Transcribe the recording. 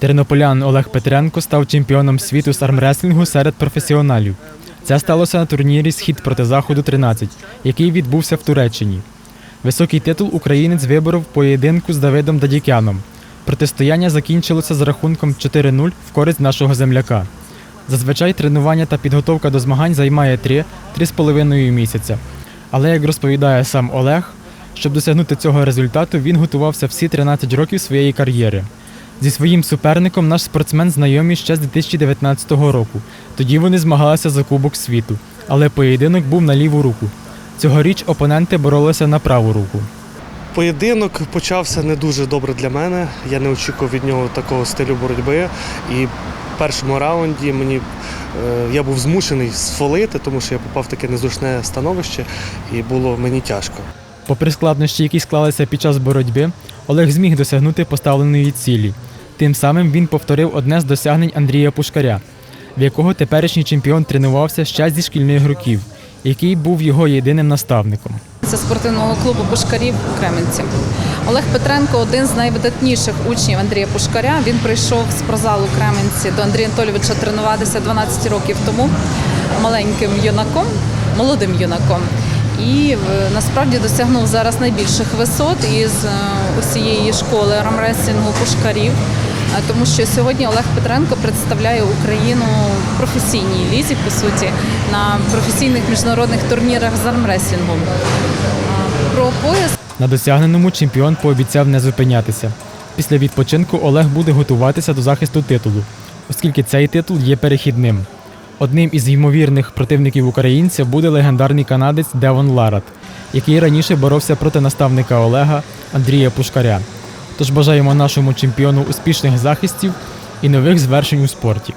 Тернополян Олег Петренко став чемпіоном світу з армреслінгу серед професіоналів. Це сталося на турнірі Схід проти заходу 13, який відбувся в Туреччині. Високий титул українець виборов поєдинку з Давидом Дадікяном. Протистояння закінчилося з рахунком 4-0 в користь нашого земляка. Зазвичай тренування та підготовка до змагань займає 3-3,5 місяця. Але як розповідає сам Олег, щоб досягнути цього результату, він готувався всі 13 років своєї кар'єри. Зі своїм суперником наш спортсмен знайомий ще з 2019 року. Тоді вони змагалися за Кубок світу, але поєдинок був на ліву руку. Цьогоріч опоненти боролися на праву руку. Поєдинок почався не дуже добре для мене. Я не очікував від нього такого стилю боротьби. І в першому раунді мені е, я був змушений сфолити, тому що я попав в таке незручне становище, і було мені тяжко. Попри складнощі, які склалися під час боротьби, Олег зміг досягнути поставленої цілі. Тим самим він повторив одне з досягнень Андрія Пушкаря, в якого теперішній чемпіон тренувався ще зі шкільних років, який був його єдиним наставником. Це спортивного клубу Пушкарів у Кременці. Олег Петренко один з найвидатніших учнів Андрія Пушкаря. Він прийшов з прозалу Кременці до Андрія Анатолійовича тренуватися 12 років тому маленьким юнаком, молодим юнаком. І е, насправді досягнув зараз найбільших висот із е, усієї школи рамреслінгу Пушкарів. Тому що сьогодні Олег Петренко представляє Україну в професійній лізі, по суті, на професійних міжнародних турнірах з армреслінгу. Е, Про пояс На досягненому чемпіон пообіцяв не зупинятися. Після відпочинку Олег буде готуватися до захисту титулу, оскільки цей титул є перехідним. Одним із ймовірних противників українця буде легендарний канадець Девон Ларат, який раніше боровся проти наставника Олега Андрія Пушкаря. Тож бажаємо нашому чемпіону успішних захистів і нових звершень у спорті.